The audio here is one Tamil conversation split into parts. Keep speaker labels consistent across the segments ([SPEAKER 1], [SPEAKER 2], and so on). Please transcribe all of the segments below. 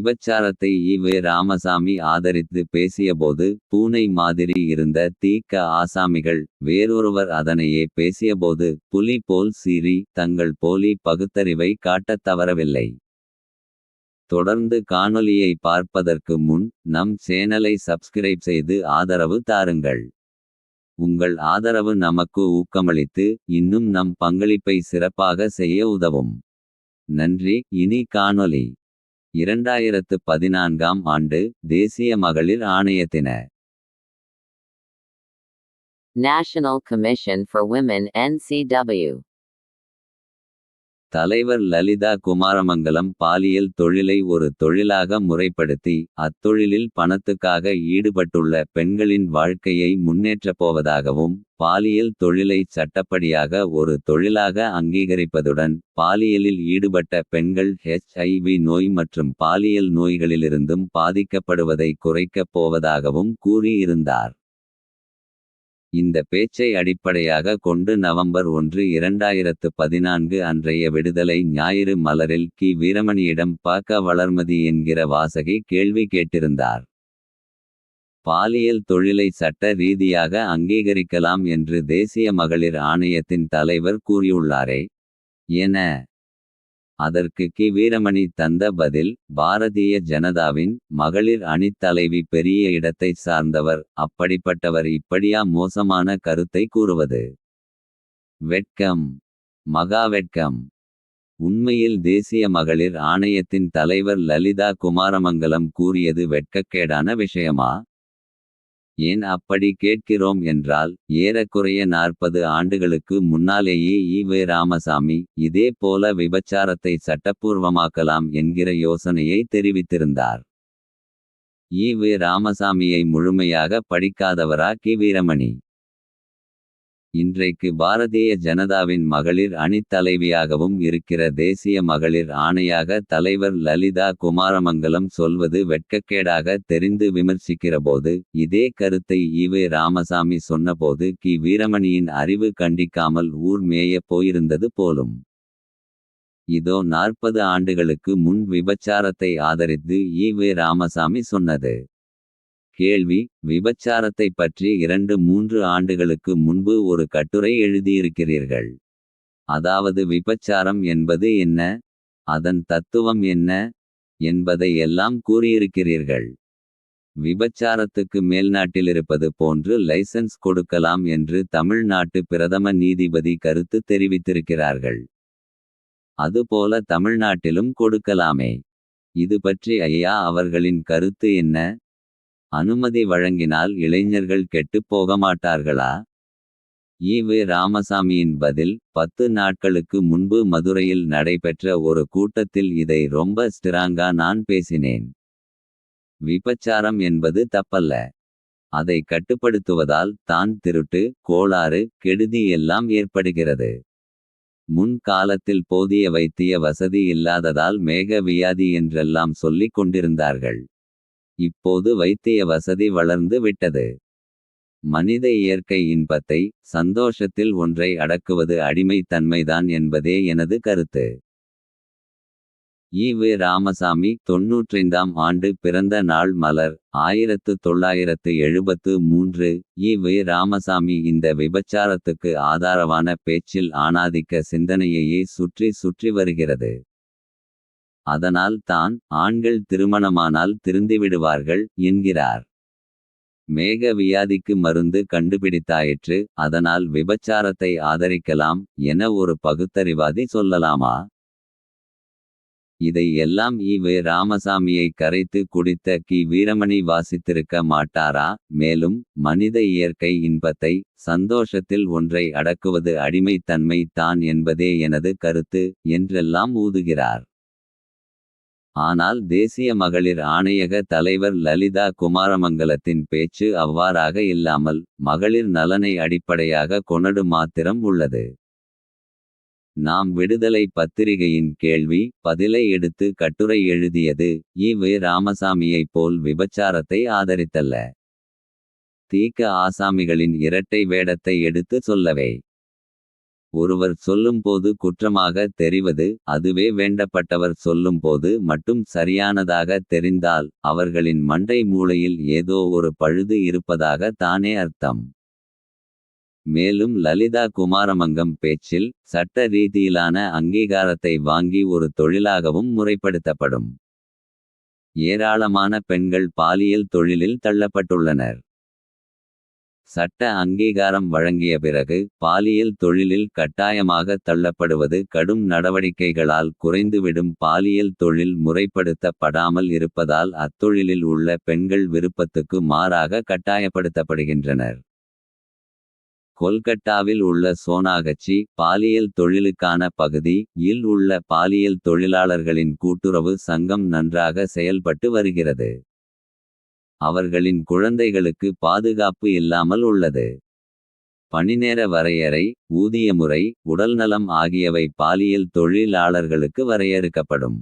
[SPEAKER 1] விபச்சாரத்தை ஈவே ராமசாமி ஆதரித்து பேசியபோது பூனை மாதிரி இருந்த தீக்க ஆசாமிகள் வேறொருவர் அதனையே பேசியபோது புலி போல் சீறி தங்கள் போலி பகுத்தறிவை காட்டத் தவறவில்லை. தொடர்ந்து காணொலியை பார்ப்பதற்கு முன் நம் சேனலை சப்ஸ்கிரைப் செய்து ஆதரவு தாருங்கள். உங்கள் ஆதரவு நமக்கு ஊக்கமளித்து இன்னும் நம் பங்களிப்பை சிறப்பாக செய்ய உதவும். நன்றி இனி காணொலி இரண்டாயிரத்து பதினான்காம் ஆண்டு தேசிய மகளிர் ஆணையத்தின.
[SPEAKER 2] National Commission for Women NCW.
[SPEAKER 1] தலைவர் லலிதா குமாரமங்கலம் பாலியல் தொழிலை ஒரு தொழிலாக முறைப்படுத்தி அத்தொழிலில் பணத்துக்காக ஈடுபட்டுள்ள பெண்களின் வாழ்க்கையை முன்னேற்றப் போவதாகவும் பாலியல் தொழிலை சட்டப்படியாக ஒரு தொழிலாக அங்கீகரிப்பதுடன் பாலியலில் ஈடுபட்ட பெண்கள் ஹெச்ஐவி நோய் மற்றும் பாலியல் நோய்களிலிருந்தும் பாதிக்கப்படுவதை குறைக்கப் போவதாகவும் கூறியிருந்தார். இந்த பேச்சை அடிப்படையாக கொண்டு நவம்பர் ஒன்று இரண்டாயிரத்து பதினான்கு அன்றைய விடுதலை ஞாயிறு மலரில் கி வீரமணியிடம் பாக்க வளர்மதி என்கிற வாசகி கேள்வி கேட்டிருந்தார். பாலியல் தொழிலை சட்ட ரீதியாக அங்கீகரிக்கலாம் என்று தேசிய மகளிர் ஆணையத்தின் தலைவர் கூறியுள்ளாரே. என. அதற்கு கி வீரமணி தந்த பதில் பாரதிய ஜனதாவின் மகளிர் அணித் தலைவி பெரிய இடத்தை சார்ந்தவர் அப்படிப்பட்டவர் இப்படியா மோசமான கருத்தை கூறுவது. வெட்கம். மகா வெட்கம். உண்மையில் தேசிய மகளிர் ஆணையத்தின் தலைவர் லலிதா குமாரமங்கலம் கூறியது வெட்கக்கேடான விஷயமா. ஏன் அப்படி கேட்கிறோம் என்றால் ஏறக்குறைய நாற்பது ஆண்டுகளுக்கு முன்னாலேயே ஈவே ராமசாமி இதே போல விபச்சாரத்தை சட்டப்பூர்வமாக்கலாம் என்கிற யோசனையை தெரிவித்திருந்தார். ஈவே ராமசாமியை முழுமையாக படிக்காதவரா கி. வீரமணி. இன்றைக்கு பாரதிய ஜனதாவின் மகளிர் அணித் தலைவியாகவும் இருக்கிற தேசிய மகளிர் ஆணையாக தலைவர் லலிதா குமாரமங்கலம் சொல்வது வெட்கக்கேடாக தெரிந்து விமர்சிக்கிறபோது இதே கருத்தை ஈவே ராமசாமி சொன்னபோது கி. வீரமணியின் அறிவு கண்டிக்காமல் ஊர் மேயப் போயிருந்தது போலும். இதோ நாற்பது ஆண்டுகளுக்கு முன் விபச்சாரத்தை ஆதரித்து ஈவே ராமசாமி சொன்னது. கேள்வி விபச்சாரத்தை பற்றி இரண்டு மூன்று ஆண்டுகளுக்கு முன்பு ஒரு கட்டுரை எழுதியிருக்கிறீர்கள். அதாவது விபச்சாரம் என்பது என்ன. அதன் தத்துவம் என்ன. என்பதை எல்லாம் கூறியிருக்கிறீர்கள். விபச்சாரத்துக்கு மேல்நாட்டிலிருப்பது போன்று லைசன்ஸ் கொடுக்கலாம் என்று தமிழ்நாட்டு பிரதம நீதிபதி கருத்து தெரிவித்திருக்கிறார்கள். அதுபோல தமிழ்நாட்டிலும் கொடுக்கலாமே. இது பற்றி ஐயா அவர்களின் கருத்து என்ன. அனுமதி வழங்கினால் இளைஞர்கள் கெட்டுப் போகமாட்டார்களா. ஈவே ராமசாமியின் பதில் பத்து நாட்களுக்கு முன்பு மதுரையில் நடைபெற்ற ஒரு கூட்டத்தில் இதை ரொம்ப ஸ்டிராங்கா நான் பேசினேன். விபச்சாரம் என்பது தப்பல்ல. அதை கட்டுப்படுத்துவதால் தான் திருட்டு கோளாறு கெடுதி எல்லாம் ஏற்படுகிறது. முன் காலத்தில் போதிய வைத்திய வசதி இல்லாததால் மேக வியாதி என்றெல்லாம் சொல்லிக் கொண்டிருந்தார்கள். இப்போது வைத்திய வசதி வளர்ந்து விட்டது. மனித இயற்கை இன்பத்தை சந்தோஷத்தில் ஒன்றை அடக்குவது அடிமைத்தன்மைதான் என்பதே எனது கருத்து. ஈவு ராமசாமி தொன்னூற்றைந்தாம் ஆண்டு பிறந்த நாள் மலர் ஆயிரத்து தொள்ளாயிரத்து எழுபத்து மூன்று ஈவு ராமசாமி இந்த விபச்சாரத்துக்கு ஆதாரமான பேச்சில் ஆணாதிக்க சிந்தனையையே சுற்றி சுற்றி வருகிறது. அதனால் தான் ஆண்கள் திருமணமானால் திருந்திவிடுவார்கள் என்கிறார். மேக வியாதிக்கு மருந்து கண்டுபிடித்தாயிற்று அதனால் விபச்சாரத்தை ஆதரிக்கலாம் என ஒரு பகுத்தறிவாதி சொல்லலாமா. இதை எல்லாம் ஈவே ராமசாமியை கரைத்து குடித்த கி வீரமணி வாசித்திருக்க மாட்டாரா மேலும் மனித இயற்கை இன்பத்தை சந்தோஷத்தில் ஒன்றை அடக்குவது அடிமைத்தன்மை தான் என்பதே எனது கருத்து என்றெல்லாம் ஊதுகிறார். ஆனால் தேசிய மகளிர் ஆணையக தலைவர் லலிதா குமாரமங்கலத்தின் பேச்சு அவ்வாறாக இல்லாமல் மகளிர் நலனை அடிப்படையாக கொணடு மாத்திரம் உள்ளது. நாம் விடுதலை பத்திரிகையின் கேள்வி பதிலை எடுத்து கட்டுரை எழுதியது ஈவே ராமசாமியைப் போல் விபச்சாரத்தை ஆதரித்தல்ல. தீக்க ஆசாமிகளின் இரட்டை வேடத்தை எடுத்து சொல்லவே. ஒருவர் சொல்லும்போது குற்றமாக தெரிவது அதுவே வேண்டப்பட்டவர் சொல்லும்போது மட்டும் சரியானதாக தெரிந்தால் அவர்களின் மண்டை மூளையில் ஏதோ ஒரு பழுது இருப்பதாக தானே அர்த்தம். மேலும் லலிதா குமாரமங்கம் பேச்சில் சட்ட ரீதியிலான அங்கீகாரத்தை வாங்கி ஒரு தொழிலாகவும் முறைப்படுத்தப்படும். ஏராளமான பெண்கள் பாலியல் தொழிலில் தள்ளப்பட்டுள்ளனர். சட்ட அங்கீகாரம் வழங்கிய பிறகு பாலியல் தொழிலில் கட்டாயமாக தள்ளப்படுவது கடும் நடவடிக்கைகளால் குறைந்துவிடும். பாலியல் தொழில் முறைப்படுத்தப்படாமல் இருப்பதால் அத்தொழிலில் உள்ள பெண்கள் விருப்பத்துக்கு மாறாக கட்டாயப்படுத்தப்படுகின்றனர். கொல்கட்டாவில் உள்ள சோனாகச்சி பாலியல் தொழிலுக்கான பகுதி இல் உள்ள பாலியல் தொழிலாளர்களின் கூட்டுறவு சங்கம் நன்றாக செயல்பட்டு வருகிறது. அவர்களின் குழந்தைகளுக்கு பாதுகாப்பு இல்லாமல் உள்ளது. பணிநேர வரையறை ஊதிய முறை உடல்நலம் ஆகியவை பாலியல் தொழிலாளர்களுக்கு வரையறுக்கப்படும்.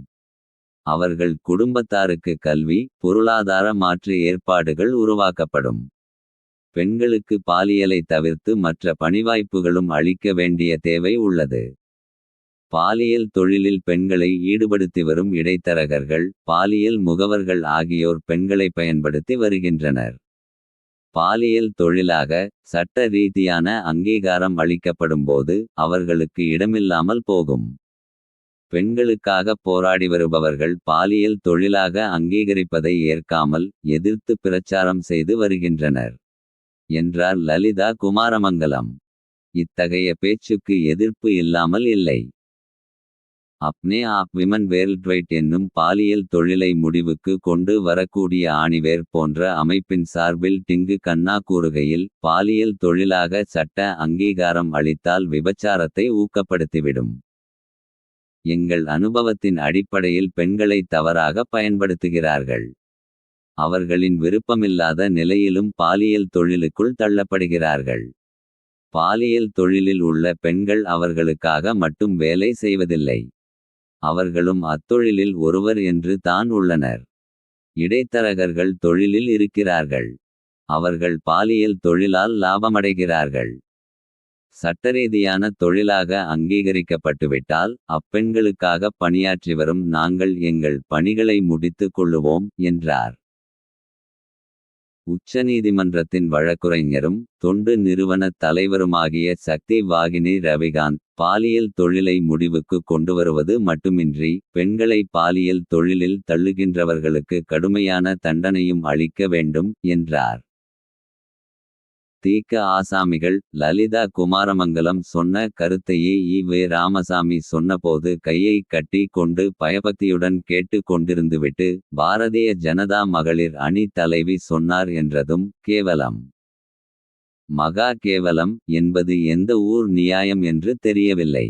[SPEAKER 1] அவர்கள் குடும்பத்தாருக்கு கல்வி பொருளாதார மாற்று ஏற்பாடுகள் உருவாக்கப்படும். பெண்களுக்கு பாலியலை தவிர்த்து மற்ற பணிவாய்ப்புகளும் அளிக்க வேண்டிய தேவை உள்ளது. பாலியல் தொழிலில் பெண்களை ஈடுபடுத்தி வரும் இடைத்தரகர்கள் பாலியல் முகவர்கள் ஆகியோர் பெண்களை பயன்படுத்தி வருகின்றனர். பாலியல் தொழிலாக சட்ட ரீதியான அங்கீகாரம் அளிக்கப்படும்போது அவர்களுக்கு இடமில்லாமல் போகும். பெண்களுக்காக போராடி வருபவர்கள் பாலியல் தொழிலாக அங்கீகரிப்பதை ஏற்காமல் எதிர்த்து பிரச்சாரம் செய்து வருகின்றனர். என்றார் லலிதா குமாரமங்கலம். இத்தகைய பேச்சுக்கு எதிர்ப்பு இல்லாமல் இல்லை. அப்னே ஆப் விமன் வேர்ல்ட்வைட் என்னும் பாலியல் தொழிலை முடிவுக்கு கொண்டு வரக்கூடிய ஆணிவேர் போன்ற அமைப்பின் சார்பில் டிங்கு கண்ணா கூறுகையில் பாலியல் தொழிலாக சட்ட அங்கீகாரம் அளித்தால் விபச்சாரத்தை ஊக்கப்படுத்திவிடும். எங்கள் அனுபவத்தின் அடிப்படையில் பெண்களை தவறாக பயன்படுத்துகிறார்கள். அவர்களின் விருப்பமில்லாத நிலையிலும் பாலியல் தொழிலுக்குள் தள்ளப்படுகிறார்கள். பாலியல் தொழிலில் உள்ள பெண்கள் அவர்களுக்காக மட்டும் வேலை செய்வதில்லை. அவர்களும் அத்தொழிலில் ஒருவர் என்று தான் உள்ளனர். இடைத்தரகர்கள் தொழிலில் இருக்கிறார்கள். அவர்கள் பாலியல் தொழிலால் லாபமடைகிறார்கள். சட்டரீதியான தொழிலாக அங்கீகரிக்கப்பட்டுவிட்டால் அப்பெண்களுக்காக பணியாற்றி வரும் நாங்கள் எங்கள் பணிகளை முடித்துக் கொள்ளுவோம் என்றார். உச்சநீதிமன்றத்தின் வழக்குரைஞரும் தொண்டு நிறுவன தலைவருமாகிய சக்தி வாகினி ரவிகாந்த் பாலியல் தொழிலை முடிவுக்கு கொண்டுவருவது மட்டுமின்றி பெண்களை பாலியல் தொழிலில் தள்ளுகின்றவர்களுக்கு கடுமையான தண்டனையும் அளிக்க வேண்டும் என்றார். தீக்க ஆசாமிகள் லலிதா குமாரமங்கலம் சொன்ன கருத்தையே இ. வே. ராமசாமி சொன்னபோது கையை கட்டி கொண்டு பயபக்தியுடன் கேட்டு கொண்டிருந்துவிட்டு பாரதிய ஜனதா மகளிர் அணி தலைவி சொன்னார் என்றதும் கேவலம். மகா கேவலம் என்பது எந்த ஊர் நியாயம் என்று தெரியவில்லை.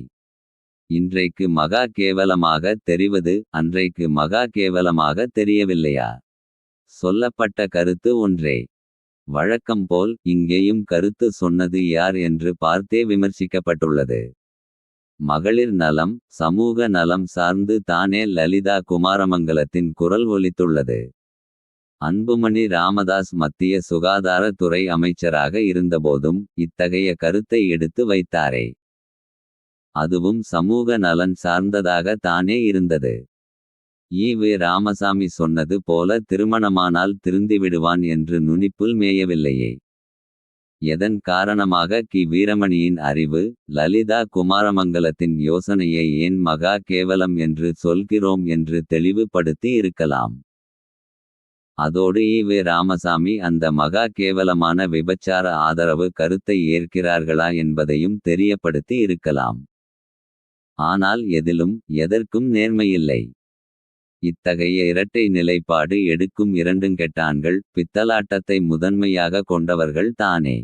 [SPEAKER 1] இன்றைக்கு மகா கேவலமாக தெரிவது அன்றைக்கு மகா கேவலமாக தெரியவில்லையா? சொல்லப்பட்ட கருத்து ஒன்றே. வழக்கம் போல் இங்கேயும் கருத்து சொன்னது யார் என்று பார்த்தே விமர்சிக்கப்பட்டுள்ளது. மகளிர் நலம் சமூக நலம் சார்ந்து தானே லலிதா குமாரமங்கலத்தின் குரல் ஒலித்துள்ளது. அன்புமணி ராமதாஸ் மத்திய சுகாதாரத்துறை அமைச்சராக இருந்தபோதும் இத்தகைய கருத்தை எடுத்து வைத்தாரே. அதுவும் சமூக நலன் சார்ந்ததாக தானே இருந்தது. ஈ வே. ராமசாமி சொன்னது போல திருமணமானால் திருந்திவிடுவான் என்று நுனிப்புல் மேயவில்லையே. எதன் காரணமாக கி. வீரமணியின் அறிவு லலிதா குமாரமங்கலத்தின் யோசனையை ஏன் மகா கேவலம் என்று சொல்கிறோம் என்று தெளிவுபடுத்தி இருக்கலாம். அதோடு ஈ ராமசாமி அந்த மகா கேவலமான விபச்சார ஆதரவு கருத்தை ஏற்கிறார்களா என்பதையும் தெரியப்படுத்தி இருக்கலாம். ஆனால் எதிலும் எதற்கும் நேர்மையில்லை. இத்தகைய இரட்டை நிலைப்பாடு எடுக்கும் இரண்டுங்கெட்டான்கள் பித்தலாட்டத்தை முதன்மையாக கொண்டவர்கள் தானே.